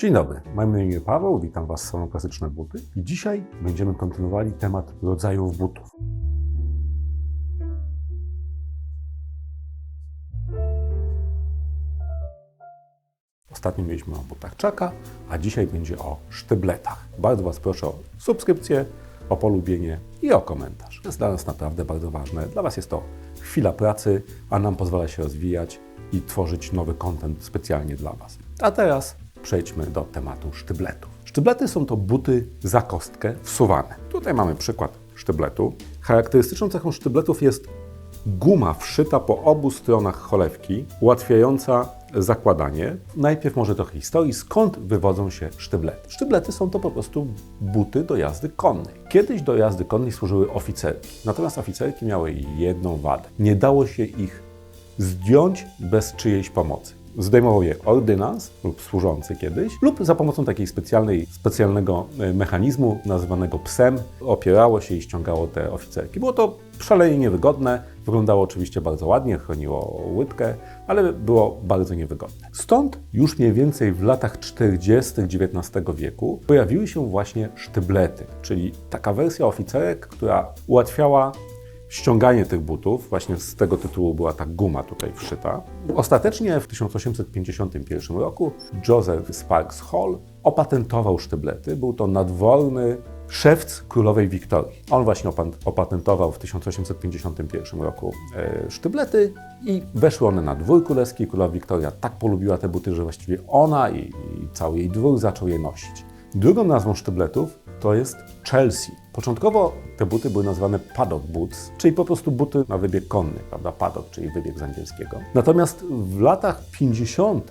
Dzień dobry, mam na imię Paweł, witam Was w Salon Klasyczne Buty i dzisiaj będziemy kontynuowali temat rodzajów butów. Ostatnio mieliśmy o butach czaka, a dzisiaj będzie o sztybletach. Bardzo Was proszę o subskrypcję, o polubienie i o komentarz. Jest dla nas naprawdę bardzo ważne. Dla Was jest to chwila pracy, a nam pozwala się rozwijać i tworzyć nowy content specjalnie dla Was. A teraz przejdźmy do tematu sztybletów. Sztyblety są to buty za kostkę wsuwane. Tutaj mamy przykład sztybletu. Charakterystyczną cechą sztybletów jest guma wszyta po obu stronach cholewki, ułatwiająca zakładanie. Najpierw może trochę historii, skąd wywodzą się sztyblety. Sztyblety są to po prostu buty do jazdy konnej. Kiedyś do jazdy konnej służyły oficerki, natomiast oficerki miały jedną wadę. Nie dało się ich zdjąć bez czyjejś pomocy. Zdejmował je ordynans lub służący kiedyś, lub za pomocą takiej specjalnej, specjalnego e, mechanizmu nazywanego psem opierało się i ściągało te oficerki. Było to szalenie niewygodne, wyglądało oczywiście bardzo ładnie, chroniło łydkę, ale było bardzo niewygodne. Stąd już mniej więcej w latach 40. XIX wieku pojawiły się właśnie sztyblety, czyli taka wersja oficerek, która ułatwiała ściąganie tych butów, właśnie z tego tytułu była ta guma tutaj wszyta. Ostatecznie w 1851 roku Joseph Sparks Hall opatentował sztyblety. Był to nadworny szewc królowej Wiktorii. On właśnie opatentował w 1851 roku e, sztyblety i weszły one na dwór królewski. Królowa Wiktoria tak polubiła te buty, że właściwie ona i, i cały jej dwór zaczął je nosić. Drugą nazwą sztybletów to jest Chelsea. Początkowo te buty były nazywane paddock boots, czyli po prostu buty na wybieg konny, prawda? Paddock, czyli wybieg z angielskiego. Natomiast w latach 50.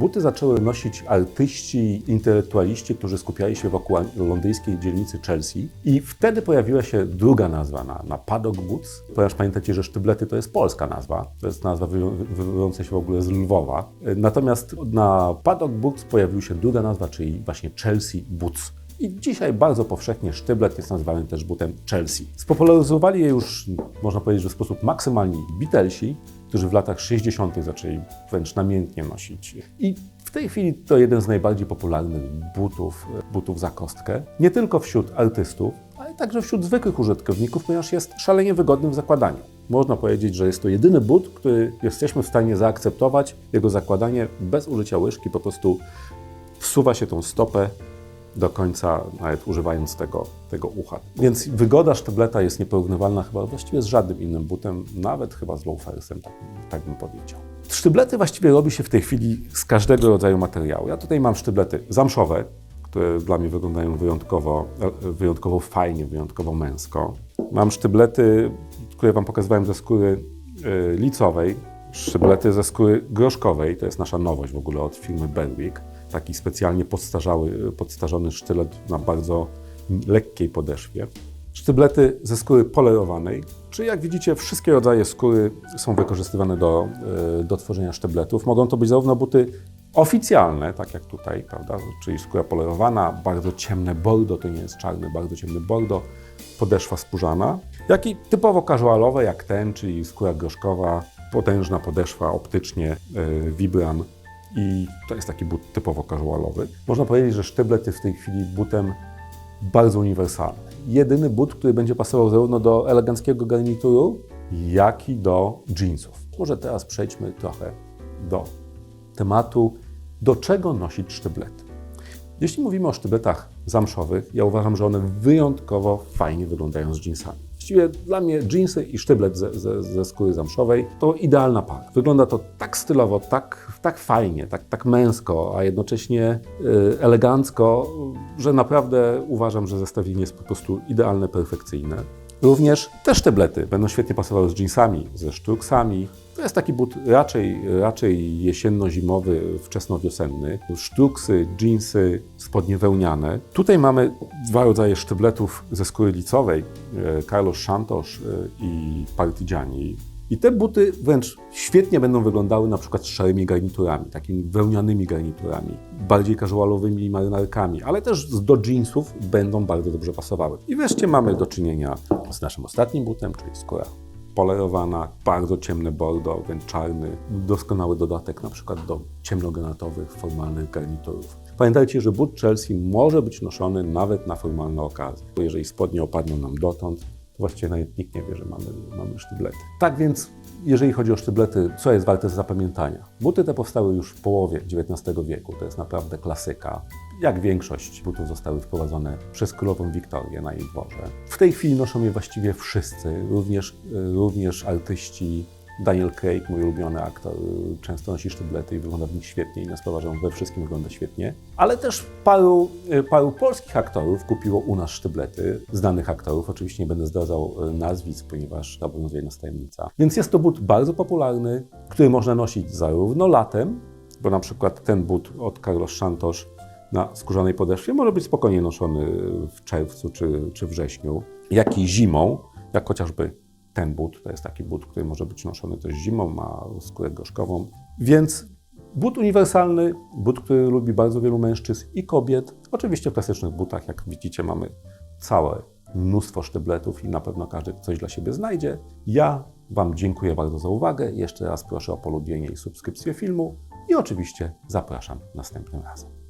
buty zaczęły nosić artyści, intelektualiści, którzy skupiali się wokół londyńskiej dzielnicy Chelsea i wtedy pojawiła się druga nazwa na, na paddock boots, ponieważ pamiętacie, że sztyblety to jest polska nazwa, to jest nazwa wywodząca się w ogóle z Lwowa. Natomiast na paddock boots pojawiła się druga nazwa, czyli właśnie Chelsea boots. I dzisiaj bardzo powszechnie sztyblet jest nazywany też butem Chelsea. Spopularyzowali je już, można powiedzieć, że w sposób maksymalny Beatlesi, którzy w latach 60. zaczęli wręcz namiętnie nosić. I w tej chwili to jeden z najbardziej popularnych butów, butów za kostkę. Nie tylko wśród artystów, ale także wśród zwykłych użytkowników, ponieważ jest szalenie wygodny w zakładaniu. Można powiedzieć, że jest to jedyny but, który jesteśmy w stanie zaakceptować, jego zakładanie bez użycia łyżki, po prostu wsuwa się tą stopę do końca, nawet używając tego, tego ucha. Więc wygoda sztybleta jest nieporównywalna chyba właściwie z żadnym innym butem, nawet chyba z loafersem, tak, tak bym powiedział. Sztyblety właściwie robi się w tej chwili z każdego rodzaju materiału. Ja tutaj mam sztyblety zamszowe, które dla mnie wyglądają wyjątkowo, wyjątkowo fajnie, wyjątkowo męsko. Mam sztyblety, które Wam pokazywałem ze skóry y, licowej, sztyblety ze skóry groszkowej, to jest nasza nowość w ogóle od firmy Berwick taki specjalnie podstarzały, podstarzony sztylet na bardzo lekkiej podeszwie. Sztyblety ze skóry polerowanej, czyli jak widzicie wszystkie rodzaje skóry są wykorzystywane do, e, do tworzenia sztybletów. Mogą to być zarówno buty oficjalne, tak jak tutaj, prawda, czyli skóra polerowana, bardzo ciemne bordo, to nie jest czarny, bardzo ciemny bordo, podeszwa skórzana, jak i typowo casualowe, jak ten, czyli skóra groszkowa, potężna podeszwa optycznie, yy, Vibram i to jest taki but typowo casualowy. Można powiedzieć, że sztyblet jest w tej chwili butem bardzo uniwersalnym. Jedyny but, który będzie pasował zarówno do eleganckiego garnituru, jak i do jeansów. Może teraz przejdźmy trochę do tematu, do czego nosić sztyblety. Jeśli mówimy o sztybletach zamszowych, ja uważam, że one wyjątkowo fajnie wyglądają z jeansami. Właściwie dla mnie jeansy i sztyblet ze, ze, ze skóry zamszowej to idealna para. Wygląda to tak stylowo, tak, tak fajnie, tak, tak męsko, a jednocześnie y, elegancko, że naprawdę uważam, że zestawienie jest po prostu idealne, perfekcyjne. Również te sztyblety będą świetnie pasowały z jeansami, ze sztruksami. To jest taki but raczej, raczej jesienno-zimowy, wczesnowiosenny. Sztruksy, jeansy, spodnie wełniane. Tutaj mamy dwa rodzaje sztybletów ze skóry licowej, e, Carlos Santos e, i Partigiani. I te buty wręcz świetnie będą wyglądały na przykład z szarymi garniturami, takimi wełnianymi garniturami, bardziej casualowymi marynarkami, ale też do jeansów będą bardzo dobrze pasowały. I wreszcie mamy do czynienia z naszym ostatnim butem, czyli skóra polerowana, bardzo ciemne bordo, wręcz czarny, doskonały dodatek na przykład do ciemnogranatowych, formalnych garniturów. Pamiętajcie, że but Chelsea może być noszony nawet na formalne okazje. Jeżeli spodnie opadną nam dotąd, to właściwie nawet nikt nie wie, że mamy, mamy sztyblety. Tak więc, jeżeli chodzi o sztyblety, co jest warte zapamiętania? Buty te powstały już w połowie XIX wieku. To jest naprawdę klasyka. Jak większość butów zostały wprowadzone przez królową Wiktorię na jej dworze. W tej chwili noszą je właściwie wszyscy, również, również artyści. Daniel Craig, mój ulubiony aktor, często nosi sztyblety i wygląda w nich świetnie i na sprawę, że on we wszystkim wygląda świetnie. Ale też paru, paru polskich aktorów kupiło u nas sztyblety, znanych aktorów. Oczywiście nie będę zdradzał e, nazwisk, ponieważ obowiązuje nas tajemnica. Więc jest to but bardzo popularny, który można nosić zarówno latem, bo na przykład ten but od Carlos Santos na skórzanej podeszwie może być spokojnie noszony w czerwcu czy, czy wrześniu, jak i zimą, jak chociażby ten but. To jest taki but, który może być noszony też zimą, ma skórę gorzkową. Więc but uniwersalny, but, który lubi bardzo wielu mężczyzn i kobiet. Oczywiście w klasycznych butach, jak widzicie, mamy całe mnóstwo sztybletów i na pewno każdy coś dla siebie znajdzie. Ja Wam dziękuję bardzo za uwagę. Jeszcze raz proszę o polubienie i subskrypcję filmu i oczywiście zapraszam następnym razem.